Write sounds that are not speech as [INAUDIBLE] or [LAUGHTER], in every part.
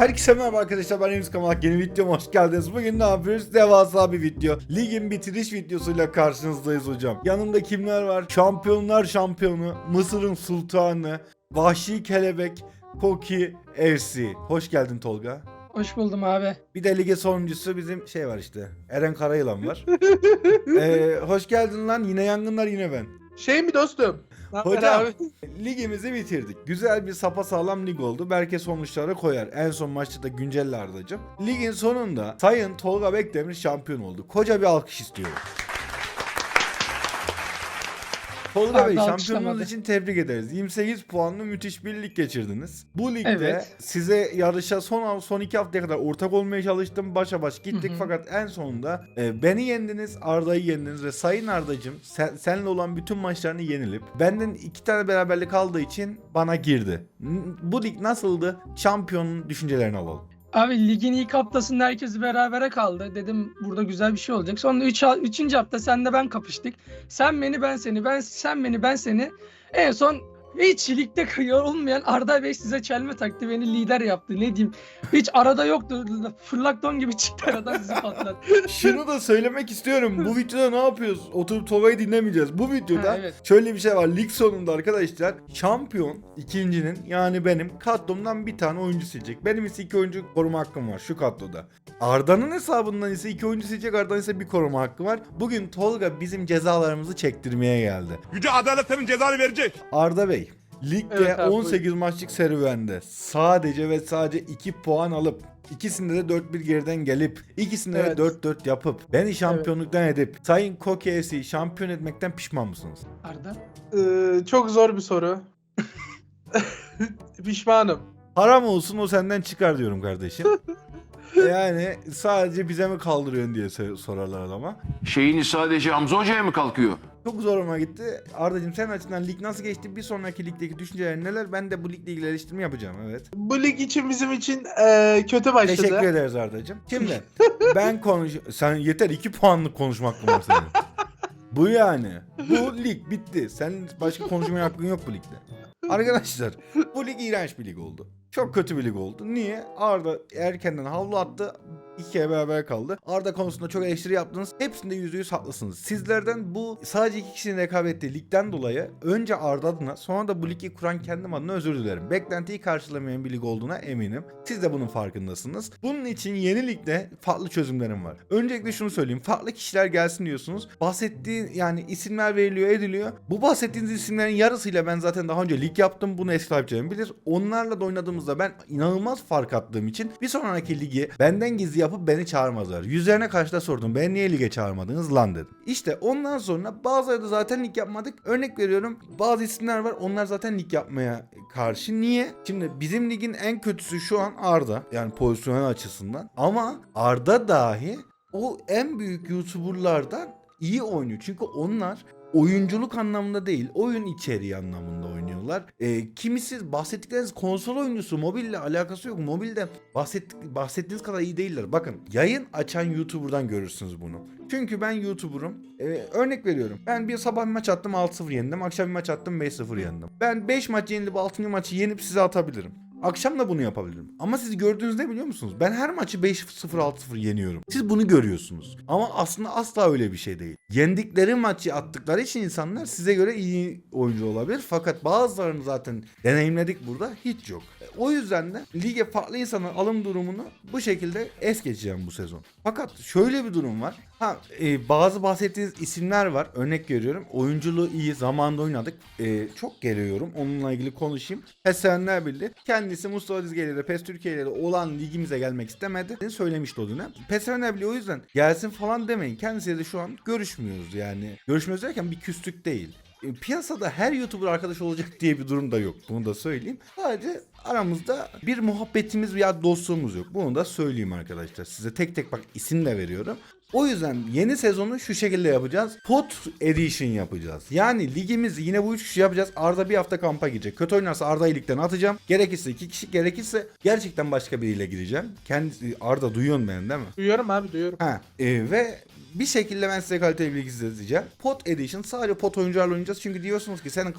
Herkese merhaba arkadaşlar ben Enes Kamalak yeni videoma hoş geldiniz. Bugün ne yapıyoruz? Devasa bir video. Ligin bitiriş videosuyla karşınızdayız hocam. Yanımda kimler var? Şampiyonlar şampiyonu, Mısır'ın sultanı, Vahşi Kelebek, Koki, Evsi. Hoş geldin Tolga. Hoş buldum abi. Bir de lige sonuncusu bizim şey var işte. Eren Karayılan var. [LAUGHS] ee, hoş geldin lan. Yine yangınlar yine ben. Şey mi dostum? Hocam abi? ligimizi bitirdik. Güzel bir sapasağlam lig oldu. Belki sonuçları koyar. En son maçta da güncelle Arda'cığım. Ligin sonunda Sayın Tolga Bekdemir şampiyon oldu. Koca bir alkış istiyorum. Tolga Bey şampiyonluğunuz için tebrik ederiz. 28 puanlı müthiş bir lig geçirdiniz. Bu ligde Evet. size yarışa son son iki haftaya kadar ortak olmaya çalıştım. Başa baş gittik Hı hı. fakat en sonunda e, beni yendiniz, Arda'yı yendiniz ve Sayın Arda'cığım sen, seninle olan bütün maçlarını yenilip benden iki tane beraberlik aldığı için bana girdi. Bu lig nasıldı? Şampiyonun düşüncelerini alalım. Abi ligin ilk haftasında herkes berabere kaldı. Dedim burada güzel bir şey olacak. Sonra 3 3. hafta sen de ben kapıştık. Sen beni ben seni, ben sen beni ben seni. En son hiç ligde kıyıyor olmayan Arda Bey size çelme taktı. Beni lider yaptı. Ne diyeyim? Hiç arada yoktu. Fırlak don gibi çıktı aradan sizi patlattı. [LAUGHS] Şunu da söylemek istiyorum. Bu videoda ne yapıyoruz? Oturup Tolga'yı dinlemeyeceğiz. Bu videoda Ha, evet. şöyle bir şey var. Lig sonunda arkadaşlar şampiyon ikincinin yani benim kadromdan bir tane oyuncu seçecek. Benim ise iki oyuncu koruma hakkım var şu kadroda. Arda'nın hesabından ise iki oyuncu seçecek. Arda'nın ise bir koruma hakkı var. Bugün Tolga bizim cezalarımızı çektirmeye geldi. Yüce Adalet senin cezanı verecek. Arda Bey, ligde Evet abi, 18 maçlık serüvende sadece ve sadece 2 puan alıp ikisinde de 4-1 geriden gelip ikisinde Evet. de 4-4 yapıp beni şampiyonluktan edip Sayın Kokesi şampiyon etmekten pişman mısınız? Arda. Ee, çok zor bir soru. [LAUGHS] Pişmanım. Haram olsun o senden çıkar diyorum kardeşim. [LAUGHS] yani sadece bize mi kaldırıyorsun diye so- sorarlar adama. Şeyini sadece Hamza Hoca'ya mı kalkıyor? Çok zoruma gitti. Arda'cığım senin açısından lig nasıl geçti? Bir sonraki ligdeki düşüncelerin neler? Ben de bu ligle ilgili eleştirme yapacağım evet. Bu lig için bizim için ee, kötü başladı. Teşekkür ederiz Arda'cığım. Şimdi [LAUGHS] ben konuş... Sen yeter 2 puanlık konuşmak mı var senin? Bu yani. Bu lig bitti. Sen başka konuşmaya hakkın yok bu ligde. Arkadaşlar bu lig iğrenç bir lig oldu. Çok kötü bir lig oldu. Niye? Arda erkenden havlu attı. İki kere beraber kaldı. Arda konusunda çok eleştiri yaptınız. Hepsinde %100 haklısınız. Sizlerden bu sadece iki kişinin rekabet ettiği ligden dolayı önce Arda adına sonra da bu ligi kuran kendim adına özür dilerim. Beklentiyi karşılamayan bir lig olduğuna eminim. Siz de bunun farkındasınız. Bunun için yeni ligde farklı çözümlerim var. Öncelikle şunu söyleyeyim. Farklı kişiler gelsin diyorsunuz. Bahsettiği yani isimler veriliyor ediliyor. Bu bahsettiğiniz isimlerin yarısıyla ben zaten daha önce lig yaptım. Bunu eski takipçilerim bilir. Onlarla da oynadığımızda ben inanılmaz fark attığım için bir sonraki ligi benden gizli yapıp beni çağırmazlar. Yüzlerine karşı da sordum. Beni niye lige çağırmadınız lan dedim. İşte ondan sonra bazıları da zaten lig yapmadık. Örnek veriyorum. Bazı isimler var. Onlar zaten lig yapmaya karşı. Niye? Şimdi bizim ligin en kötüsü şu an Arda. Yani pozisyonel açısından. Ama Arda dahi o en büyük YouTuber'lardan iyi oynuyor. Çünkü onlar oyunculuk anlamında değil, oyun içeriği anlamında oynuyorlar. Ee, kimisi bahsettikleriniz konsol oyuncusu, mobille alakası yok. Mobilde bahsettik, bahsettiğiniz kadar iyi değiller. Bakın yayın açan YouTuber'dan görürsünüz bunu. Çünkü ben YouTuber'ım. Ee, örnek veriyorum. Ben bir sabah bir maç attım 6-0 yendim. Akşam bir maç attım 5-0 yendim. Ben 5 maç yenilip 6. maçı yenip size atabilirim. Akşam da bunu yapabilirim. Ama siz gördüğünüz ne biliyor musunuz? Ben her maçı 5-0 6-0 yeniyorum. Siz bunu görüyorsunuz. Ama aslında asla öyle bir şey değil. Yendikleri maçı attıkları için insanlar size göre iyi oyuncu olabilir. Fakat bazılarını zaten deneyimledik burada hiç yok. O yüzden de lige farklı insanın alım durumunu bu şekilde es geçeceğim bu sezon. Fakat şöyle bir durum var. Ha e, bazı bahsettiğiniz isimler var. Örnek veriyorum. Oyunculuğu iyi. Zamanında oynadık. E, çok geliyorum. Onunla ilgili konuşayım. PES Sevenler Birliği. Kendisi Mustafa Dizge'yle de PES Türkiye'yle de olan ligimize gelmek istemedi. Söylemişti o dönem. PES Birliği o yüzden gelsin falan demeyin. Kendisiyle de şu an görüşmüyoruz yani. Görüşmüyoruz derken bir küslük değil. E, piyasada her YouTuber arkadaş olacak diye bir durum da yok. Bunu da söyleyeyim. Sadece aramızda bir muhabbetimiz veya dostluğumuz yok. Bunu da söyleyeyim arkadaşlar. Size tek tek bak isim de veriyorum. O yüzden yeni sezonu şu şekilde yapacağız. Pot Edition yapacağız. Yani ligimizi yine bu üç kişi yapacağız. Arda bir hafta kampa gidecek. Kötü oynarsa Arda'yı ligden atacağım. Gerekirse iki kişi gerekirse gerçekten başka biriyle gireceğim. Kendisi Arda duyuyorsun beni değil mi? Duyuyorum abi duyuyorum. Ha, e, ve bir şekilde ben size kaliteli bilgi izleteceğim. Pot Edition sadece pot oyuncularla oynayacağız. Çünkü diyorsunuz ki senin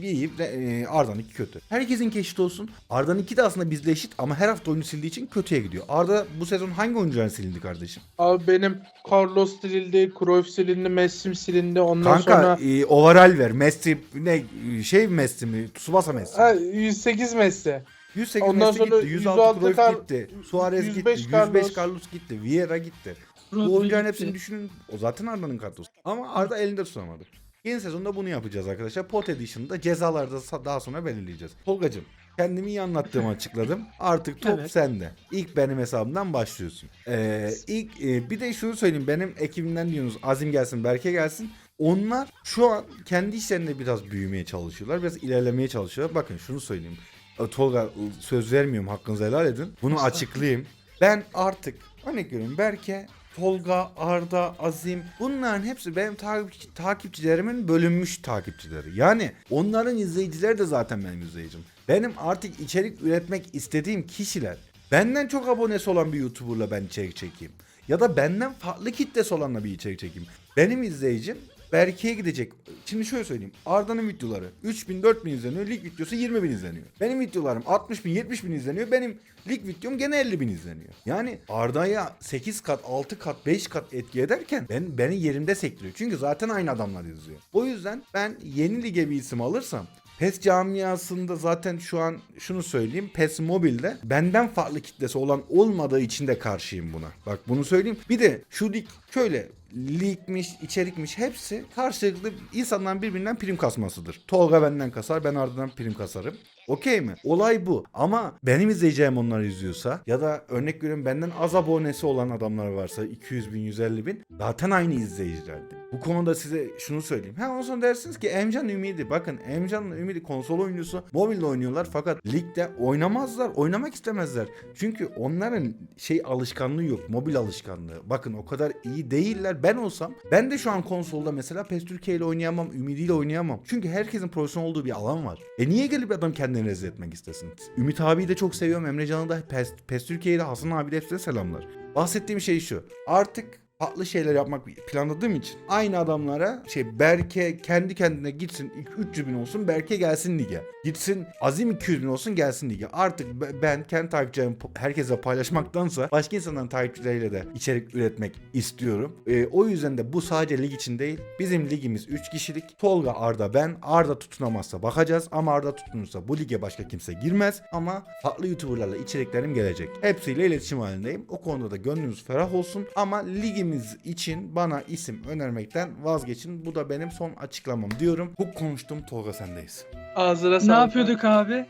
giyip de, e, Arda'nın iki kötü. Herkesin eşit olsun. Arda'nın iki de aslında bizle eşit ama her hafta oyunu sildiği için kötüye gidiyor. Arda bu sezon hangi oyuncuların silindi kardeşim? Abi benim Carlos silindi, Cruyff silindi, Messi silindi. Ondan Kanka sonra e, overall ver. Messi ne şey Messi mi? Tsubasa Messi. ha, 108 Messi. 108 Ondan Messi sonra gitti. 106 106 Cruyff gitti. Suarez 105 gitti. 105 Carlos. Carlos gitti. Vieira gitti. Bu oyuncuların hepsini düşünün. O zaten Arda'nın kadrosu. Ama Arda elinde tutamadı. Yeni sezonda bunu yapacağız arkadaşlar. Pot Edition'da cezaları da sa- daha sonra belirleyeceğiz. Tolgacığım kendimi iyi anlattığımı açıkladım. Artık top Evet. sende. İlk benim hesabımdan başlıyorsun. Ee, ilk e, bir de şunu söyleyeyim. Benim ekibimden diyorsunuz Azim gelsin, Berke gelsin. Onlar şu an kendi işlerinde biraz büyümeye çalışıyorlar. Biraz ilerlemeye çalışıyorlar. Bakın şunu söyleyeyim. E, Tolga söz vermiyorum hakkınızı helal edin. Bunu açıklayayım. Ben artık örnek veriyorum Berke, Tolga, Arda, Azim bunların hepsi benim takip, takipçilerimin bölünmüş takipçileri. Yani onların izleyicileri de zaten benim izleyicim. Benim artık içerik üretmek istediğim kişiler benden çok abonesi olan bir YouTuber'la ben içerik çekeyim. Ya da benden farklı kitlesi olanla bir içerik çekeyim. Benim izleyicim Berke'ye gidecek. Şimdi şöyle söyleyeyim. Arda'nın videoları 3000 4000 izleniyor. Lig videosu 20 bin izleniyor. Benim videolarım 60 bin 70 bin izleniyor. Benim lig videom gene 50 bin izleniyor. Yani Arda'ya 8 kat 6 kat 5 kat etki ederken ben beni yerimde sektiriyor. Çünkü zaten aynı adamlar izliyor. O yüzden ben yeni lige bir isim alırsam PES camiasında zaten şu an şunu söyleyeyim. PES Mobile'de benden farklı kitlesi olan olmadığı için de karşıyım buna. Bak bunu söyleyeyim. Bir de şu lig şöyle ligmiş, içerikmiş hepsi karşılıklı insanların birbirinden prim kasmasıdır. Tolga benden kasar, ben ardından prim kasarım. Okey mi? Olay bu. Ama benim izleyeceğim onları izliyorsa ya da örnek veriyorum benden az abonesi olan adamlar varsa 200 bin 150 bin zaten aynı izleyicilerdi. Bu konuda size şunu söyleyeyim. Ha ondan sonra dersiniz ki Emcan Ümidi. Bakın Emcan'la Ümidi konsol oyuncusu. Mobilde oynuyorlar fakat ligde oynamazlar. Oynamak istemezler. Çünkü onların şey alışkanlığı yok. Mobil alışkanlığı. Bakın o kadar iyi değiller. Ben olsam ben de şu an konsolda mesela PES Türkiye ile oynayamam. Ümidi ile oynayamam. Çünkü herkesin profesyonel olduğu bir alan var. E niye gelip adam kendini rezil etmek istesin? Ümit abiyi de çok seviyorum. Emre Can'ı da PES, PES Türkiye'yi de Hasan abi de hepsine selamlar. Bahsettiğim şey şu. Artık farklı şeyler yapmak planladığım için aynı adamlara şey Berke kendi kendine gitsin 300 bin olsun Berke gelsin lige. Gitsin Azim 200 bin olsun gelsin lige. Artık be- ben kendi takipçilerimi herkese paylaşmaktansa başka insanların takipçileriyle de içerik üretmek istiyorum. Ee, o yüzden de bu sadece lig için değil. Bizim ligimiz 3 kişilik. Tolga, Arda, ben. Arda tutunamazsa bakacağız ama Arda tutunursa bu lige başka kimse girmez. Ama farklı YouTuber'larla içeriklerim gelecek. Hepsiyle iletişim halindeyim. O konuda da gönlünüz ferah olsun. Ama ligimiz için bana isim önermekten vazgeçin. Bu da benim son açıklamam diyorum. Bu konuştum Tolga sendeyiz. Ağzına Ne sağlık. yapıyorduk abi?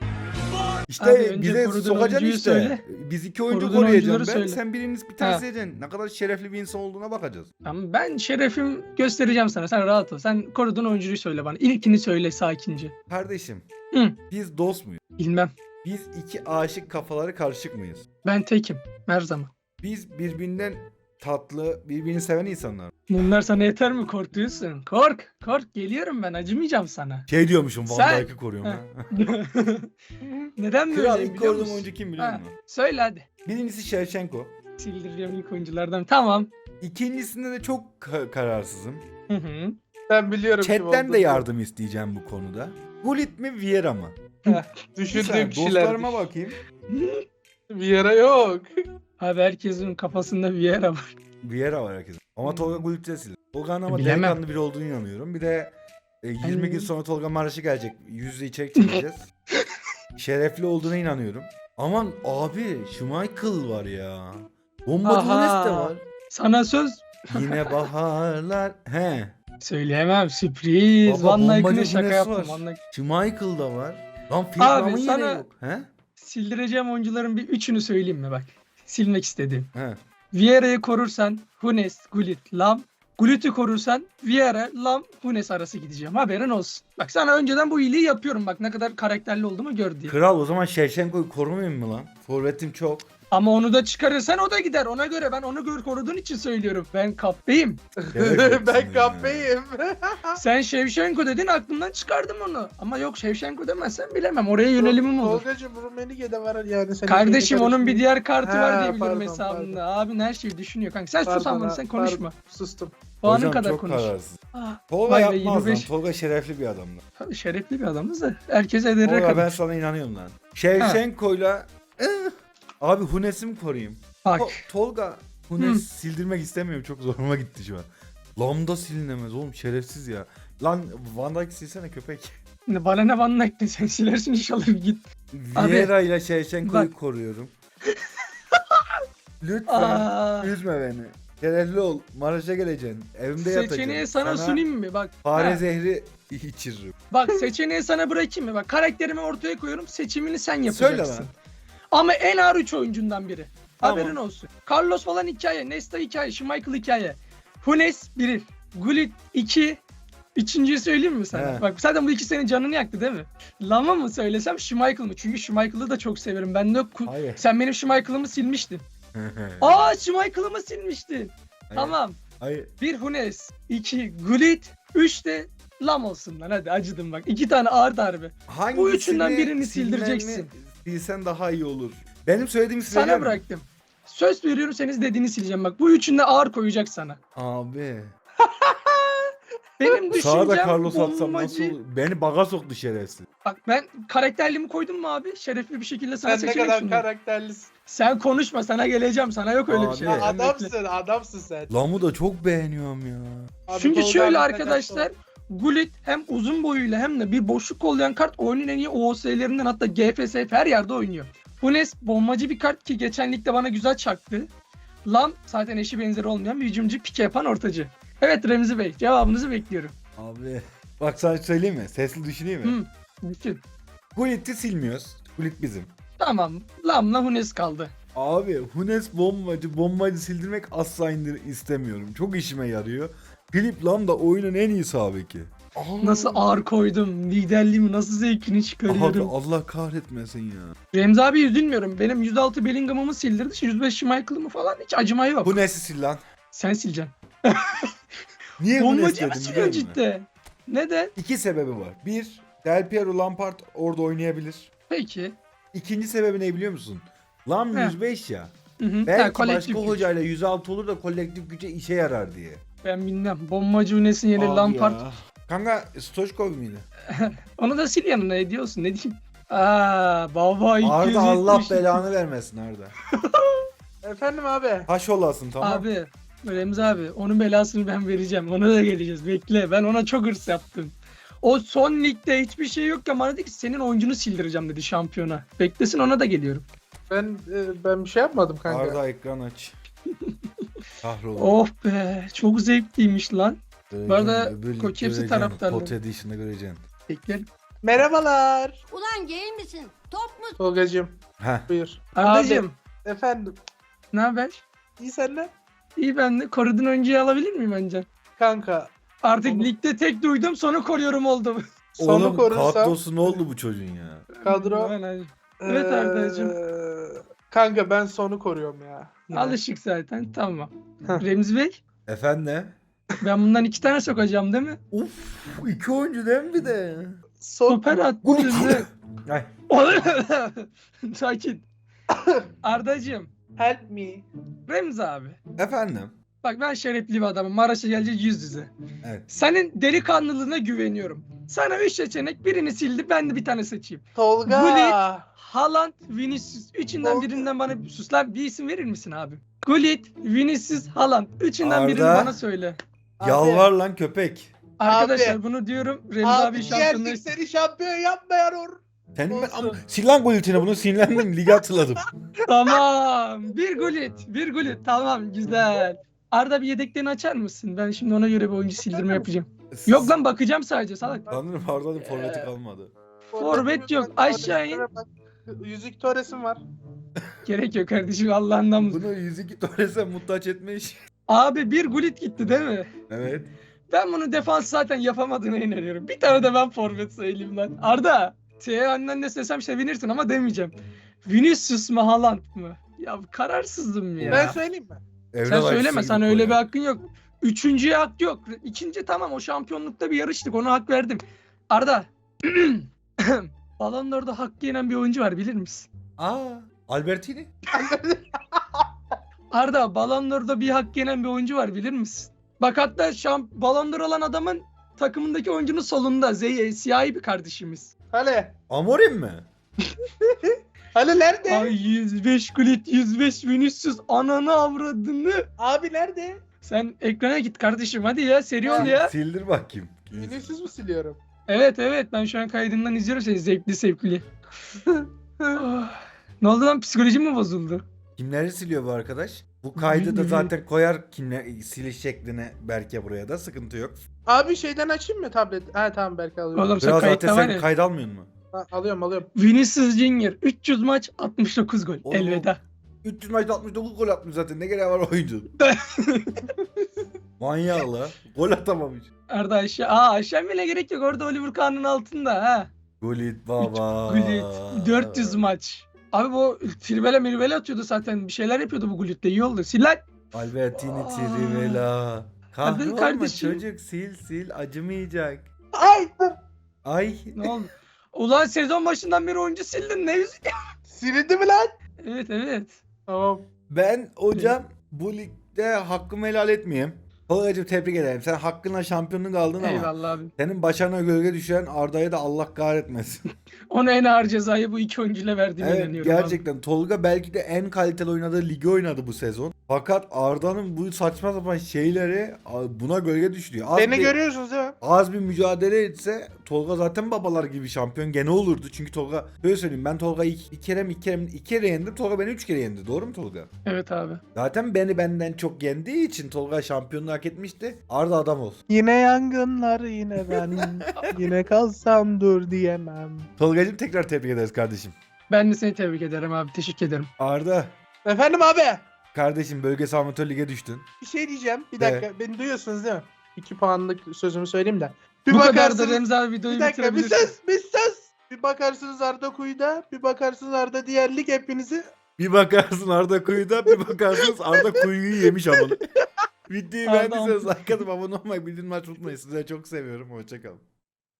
İşte Abi bize sokacaksın işte. söyle. Biz iki oyuncu Koruduğun koruyacaksın. Ben söyle. sen biriniz bir tanesi edeceksin. Ne kadar şerefli bir insan olduğuna bakacağız. Tamam, ben şerefim göstereceğim sana. Sen rahat ol. Sen koruduğun oyuncuyu söyle bana. İlkini söyle sakince. Kardeşim. Hı. Biz dost muyuz? Bilmem. Biz iki aşık kafaları karışık mıyız? Ben tekim. Her zaman. Biz birbirinden tatlı, birbirini seven insanlar. Bunlar sana yeter mi? Korkuyorsun. Kork. Kork. Geliyorum ben. Acımayacağım sana. Şey diyormuşum Van Sen- Dijk'ı koruyorum Ha. [LAUGHS] [LAUGHS] Neden Kral böyle ilk biliyor koruduğum musun? oyuncu kim biliyor Ha. musun? Söyle hadi. Birincisi Shevchenko. Sildireceğim ilk oyunculardan. Tamam. İkincisinde de çok ka- kararsızım. Hı hı. Ben biliyorum kim Chatten de olduğunu. yardım isteyeceğim bu konuda. Gullit mi Vieira mı? Bir Düşündüğüm saniye, kişiler. Dostlarıma bakayım. Bir yere yok. Abi herkesin kafasında bir yer var. Vieira var herkesin. Ama Tolga Gullit'i de sildim. Tolga'nın ama Bilemem. delikanlı biri olduğunu inanıyorum. Bir de e, 20 gün Ay. sonra Tolga Maraş'ı gelecek. Yüzde içerik çekeceğiz. [LAUGHS] Şerefli olduğuna inanıyorum. Aman abi Schmeichel var ya. Bomba Aha. De var. Sana söz Yine [LAUGHS] baharlar. He. söyleyemem. Sürpriz. Baba, Van Dijk'ın bombacı şaka yaptım. var. Van Dijk. Schmeichel da var. Lan Phil Abi, yine sana- yok. He? Sildireceğim oyuncuların bir üçünü söyleyeyim mi bak. Silmek istediğim. He. Vieira'yı korursan Hunes, Gullit, Lam. Gullit'i korursan Vieira, Lam, Hunes arası gideceğim. Haberin olsun. Bak sana önceden bu iyiliği yapıyorum bak ne kadar karakterli olduğumu gör diye. Kral o zaman Şevşenko'yu korumayayım mı lan? Forvetim çok. Ama onu da çıkarırsan o da gider. Ona göre ben onu gör koruduğun için söylüyorum. Ben kappeyim. [LAUGHS] Ben ya. kampeyim. [LAUGHS] Sen Şevşenko dedin aklımdan çıkardım onu. Ama yok Şevşenko demezsen bilemem. Oraya yönelimim olur. Tolgacım Rummenigge de var yani. Senin Kardeşim onun bir diğer kartı var diye biliyorum pardon, hesabında. Abin her şeyi düşünüyor kanka. Sen sus Pardon ama ha, sen konuşma. pardon. Sustum. Puanın Hocam kadar çok konuş. kararsız. Ah, Tolga yapmaz 25. lan. Tolga şerefli bir adamdı. şerefli bir adamız da herkes edere Tolga ben sana inanıyorum lan. Şevşenko'yla eh, abi Hunes'i mi koruyayım? Bak To- Tolga Hunes sildirmek istemiyorum. Çok zoruma gitti şu an. Lambda silinemez oğlum şerefsiz ya. Lan Van Dijk silsene köpek. bana ne Van Dijk'ti sen silersin inşallah bir git. Abi, Vieira ile Şevşenko'yu bak. koruyorum. [LAUGHS] Lütfen Aa, üzme beni. Şerefli ol. Maraş'a geleceksin. Evimde yatacağım. seçeneği sana, sunayım mı? Bak. Fare ha, zehri içiririm. bak seçeneği sana bırakayım mı? Bak karakterimi ortaya koyuyorum. Seçimini sen yapacaksın. Söyle lan. Ama en ağır 3 oyuncundan biri. Tamam. Haberin olsun. Carlos falan hikaye, Nesta hikaye, Schmeichel hikaye. Hunes 1, Gullit 2, Üçüncüyü söyleyeyim mi sana? He. Bak zaten bu iki senin canını yaktı değil mi? Lama mı söylesem Schmeichel mı? Çünkü Schmeichel'ı da çok severim. Ben de Hayır. sen benim Schmeichel'ımı silmiştin. [LAUGHS] Aa Schmeichel'ımı silmiştin. Tamam. Hayır. Bir Hunes, iki Gullit, üç de Lam olsun lan hadi acıdım bak. İki tane ağır darbe. Hangisini üçünden birini sildireceksin. Silsen daha iyi olur. Benim söylediğimi Sana sileceğim. bıraktım. Söz veriyorum senin dediğini sileceğim bak. Bu üçünde ağır koyacak sana. Abi. [LAUGHS] Benim düşüncem Sağda Carlos atsam bombacı- nasıl olur? Beni baga soktu şerefsiz. Bak ben karakterliğimi koydum mu abi? Şerefli bir şekilde sana Sen ne seçenek kadar karakterlisin. Sen konuşma sana geleceğim. Sana yok öyle Abi. bir şey. Ya bekle. adamsın, adamsın sen. Lam'ı da çok beğeniyorum ya. Abi Çünkü Tolga şöyle abinin arkadaşlar Gullit hem uzun boyuyla hem de bir boşluk kollayan kart oyunun en iyi OOS'lerinden hatta GFS her yerde oynuyor. Hunes bombacı bir kart ki geçen ligde bana güzel çaktı. Lam zaten eşi benzeri olmayan bir hücumcu pike yapan ortacı. Evet Remzi Bey cevabınızı bekliyorum. Abi. Bak sana söyleyeyim mi? Sesli düşüneyim mi? Hı, bütün. Gullit'i silmiyoruz. Gullit bizim. Tamam Lam'la Hunes kaldı. Abi Hunes bombacı, bombacı sildirmek asla indir istemiyorum. Çok işime yarıyor. Philip Lam da oyunun en iyi sağ beki. Aa. Nasıl ağır koydum. Liderliğimi nasıl zevkini Abi çıkarıyorum. Allah kahretmesin ya. Remzi abi üzülmüyorum. Benim 106 Bellingham'ımı sildirdi. 105 Schmeichel'ımı falan hiç acıma yok. Hunes'i sil lan. Sen sileceksin. [LAUGHS] Niye Hunes Bombacı mı dedim siliyor biliyor musun? cidden? Neden? İki sebebi var. Bir, Del Piero Lampard orada oynayabilir. Peki. İkinci sebebi ne biliyor musun? Lam He. 105 ya. Hı hı. Belki Ha, kolektif başka güç. hocayla 106 olur da kolektif güce işe yarar diye. Ben bilmem. Bombacı Unes'in yeri Abi Lampard. ya. Kanka Stoşkov mıydı? [LAUGHS] Onu da sil yanına ediyorsun. Ne diyeyim? Aa baba 270. Arda Allah belanı vermesin Arda. [LAUGHS] Efendim abi. Haş olasın tamam. Abi Remzi abi onun belasını ben vereceğim. Ona da geleceğiz. Bekle. Ben ona çok hırs yaptım. O son ligde hiçbir şey yokken bana dedi ki senin oyuncunu sildireceğim dedi şampiyona. Beklesin ona da geliyorum. Ben e, ben bir şey yapmadım kanka. Arda ekran aç. [LAUGHS] Kahrolun. Oh be çok zevkliymiş lan. Bu arada Koç hepsi göreceksin, taraftarlı. Pot Edition'da göreceksin. Beklerim. Merhabalar. Ulan gay misin? Top mu? Tolgacığım Heh. buyur. Ardacığım Efendim. ne haber? İyi senden? İyi ben de korudun önceyi alabilir miyim önce? Kanka. Artık Olur. ligde tek duydum sonra koruyorum oldum. Sonu Oğlum korursam. kadrosu ne oldu bu çocuğun ya? Kadro. Hani Evet eee, Arda'cığım. Kanka ben sonu koruyorum ya. Yine. Alışık zaten tamam. Heh. Remzi Bey Efendim? ben bundan iki tane sokacağım değil mi? Uf iki oyuncu değil mi bir de? Son Süper attı. [LAUGHS] Ay. Sakin. [COUGHS] Ardacığım, Help me. Remzi abi. Efendim? Bak ben şerefli bir adamım. Maraş'a geleceğiz yüz yüze. Evet. Senin delikanlılığına güveniyorum. Sana üç seçenek birini sildi ben de bir tane seçeyim. Tolga. Gullit. Haaland, Vinicius. Üçünden Oldu. birinden bana sus lan bir isim verir misin abi? Gullit, Vinicius, Haaland. Üçünden Arda. birini bana söyle. Abi, Yalvar lan köpek. Arkadaşlar Abi. bunu diyorum. Remzi abi, Abi şampiyonluğu... seni şampiyon yapmayan or. Senin ben ama sil lan golütüne bunu sinirlendim lige hatırladım. [LAUGHS] Tamam. Bir Gullit. Bir Gullit. Tamam güzel. Arda bir yedeklerini açar mısın? Ben şimdi ona göre bir oyuncu sildirme yapacağım. Yok lan bakacağım sadece salak. Sanırım Arda'nın forveti Ee, kalmadı. Forvet yok, aşağı in. Yüzük Torres'im var. [LAUGHS] Gerek yok kardeşim Allah'ından mı? Bunu 102 Torres'e muhtaç etmiş. Abi bir Gullit gitti değil mi? Evet. Ben bunu defans zaten yapamadığına inanıyorum. Bir tane de ben forvet söyleyeyim lan. Arda. T'ye annen ne desem sevinirsin ama demeyeceğim. Vinicius mu Haaland mı? Ya kararsızım ya. Ben söyleyeyim mi? Evren Sen söyleme sen öyle bir hakkın yok. Üçüncüye hak yok. İkinci tamam o şampiyonlukta bir yarıştık ona hak verdim. Arda. [CLEARS THROAT] Ballon d'Or'da hakkı yenen bir oyuncu var bilir misin? Aa, Albertini. [LAUGHS] Arda Ballon d'Or'da bir hak yenen bir oyuncu var bilir misin? Bak hatta şamp Ballon d'Or alan adamın takımındaki oyuncunun solunda Zey siyahi bir kardeşimiz. Hale. Amorim mi? [LAUGHS] Hale nerede? Ay 105 kulit 105 Vinicius ananı avradını. Abi nerede? Sen ekrana git kardeşim hadi ya seri ol ya. Sildir bakayım. Vinicius mu siliyorum? Evet evet ben şu an kaydından izliyorum seni zevkli sevgili. Ah, ne oldu lan psikolojim mi bozuldu? Kimleri siliyor bu arkadaş? Bu kaydı da zaten koyar kimle siliş şeklini Berke buraya da sıkıntı yok. Abi şeyden açayım mı tablet? Ha tamam belki alıyorum. Oğlum sen Biraz kayıtta zaten var sen ya. kayıt almıyorsun mu? Alıyorum alıyorum. Vinicius Junior 300 maç 69 gol. Oğlum. Elveda. 300 maçta 69 gol atmış zaten. Ne gereği var oyuncu? [LAUGHS] Manyak la. Gol atamamış. Arda aşağı. Aa aşağı bile gerek yok. Orada Oliver Kahn'ın altında ha. Gullit baba. Gullit 400 maç. Abi bu trivele mirvele atıyordu zaten. Bir şeyler yapıyordu bu Gullit'te. iyi oldu. Sil lan. Albertini. Trivela. Kahrolma kardeşim. çocuk sil sil acımayacak. Ay dur. Ay. Ne oldu? Ulan sezon başından beri oyuncu sildin. Ne yüzü? Silindi mi lan? Evet evet. Tamam. Ben hocam bu ligde hakkımı helal etmeyeyim. Tolga'cığım tebrik ederim. Sen hakkınla şampiyonluk aldın ama Eyvallah abi. senin başarına gölge düşen Arda'ya da Allah kahretmesin. [LAUGHS] Ona en ağır cezayı bu iki oyuncuyla verdiğime evet inanıyorum abi. gerçekten Tolga belki de en kaliteli oynadığı ligi oynadı bu sezon. Fakat Arda'nın bu saçma sapan şeyleri a, buna gölge düşürüyor. Az Beni bir- görüyorsunuz değil mi? az bir mücadele etse Tolga zaten babalar gibi şampiyon gene olurdu. Çünkü Tolga böyle söyleyeyim ben Tolga'yı iki, iki kere mi iki kere mi iki kere yendim. Tolga beni üç kere yendi. Doğru mu Tolga? Evet abi. Zaten beni benden çok yendiği için Tolga şampiyonluğu hak etmişti. Arda adam ol. Yine yangınlar yine ben. [LAUGHS] yine kalsam dur diyemem. Tolga'cığım tekrar tebrik ederiz kardeşim. Ben de seni tebrik ederim abi. Teşekkür ederim. Arda Efendim abi. kardeşim bölgesel amatör lige düştün. Bir şey diyeceğim. Bir De. dakika. Beni duyuyorsunuz değil mi? 2 puanlık sözümü söyleyeyim de. Bir Bu kadar da bakarsınız. Remzi abi videoyu Bir dakika bir bitirebilirsin. söz. Bir söz. Bir bakarsınız Arda Kuyu'da. Bir bakarsınız Arda diğer lig hepinizi. Bir bakarsın Arda kuyuda bir bakarsınız Arda kuyuyu yemiş ama. [LAUGHS] Videoyu Arda beğendiyseniz like atıp abone olmayı bildirim açmayı unutmayın. Sizleri çok seviyorum. Hoşçakalın.